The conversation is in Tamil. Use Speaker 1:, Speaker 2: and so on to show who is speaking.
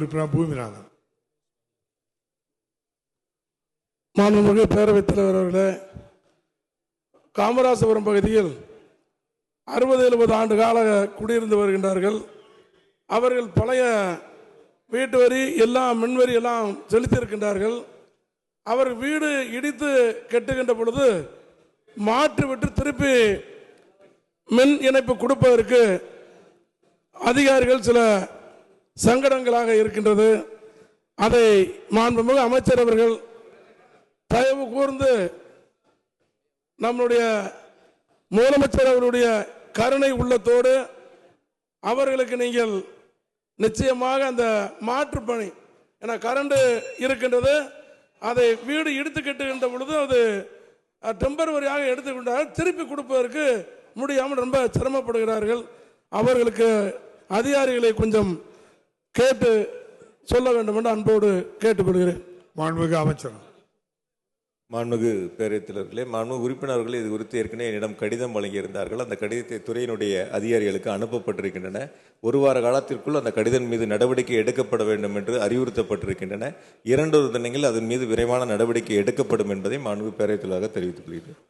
Speaker 1: உறுப்பினர் பூமிநாதன்
Speaker 2: மாண்புமிகு பேரவைத் தலைவர் அவர்களே காமராசபுரம் பகுதியில் அறுபது எழுபது ஆண்டு கால குடியிருந்து வருகின்றார்கள். அவர்கள் பழைய வீட்டு வரி எல்லாம் மின்வரி எல்லாம் செலுத்தியிருக்கின்றார்கள். அவர் வீடு இடித்து கெட்டுகின்ற பொழுது மாற்றி விட்டு திருப்பி மின் இணைப்பு கொடுப்பதற்கு அதிகாரிகள் சில சங்கடங்களாக இருக்கின்றது. அதை மாண்புமிகு அமைச்சர் அவர்கள் தயவு கூர்ந்து நம்முடைய முதலமைச்சர் அவருடைய கருணை உள்ளத்தோடு அவர்களுக்கு நீங்கள் நிச்சயமாக அந்த மாற்று பணி ஏன்னா கரண்ட் இருக்கின்றது அதை வீடு இடித்து கட்டுகின்ற பொழுது அது டெம்பரவரியாக எடுத்துக்கொண்டால் திருப்பி கொடுப்பதற்கு முடியாமல் ரொம்ப சிரமப்படுகிறார்கள். அவர்களுக்கு அதிகாரிகளை கொஞ்சம் கேட்டு சொல்ல வேண்டும் என்று அன்போடு கேட்டுக்கொள்கிறேன்.
Speaker 1: மாண்புமிகு அமைச்சர்
Speaker 3: மாண்புமிகு பேரவைத்தலைவர்களே மாண்புமிகு உறுப்பினர்கள் இது குறித்து ஏற்கனவே என்னிடம் கடிதம் வழங்கியிருந்தார்கள். அந்த கடிதத்தை துறையினுடைய அதிகாரிகளுக்கு அனுப்பப்பட்டிருக்கின்றன. ஒரு வார காலத்திற்குள் அந்த கடிதம் மீது நடவடிக்கை எடுக்கப்பட வேண்டும் என்று அறிவுறுத்தப்பட்டிருக்கின்றன. இரண்டொரு தினங்கள் அதன் மீது விரைவான நடவடிக்கை எடுக்கப்படும் என்பதை மாண்புமிகு பேரவைத் தலைவராக தெரிவித்துக் கொள்கிறேன்.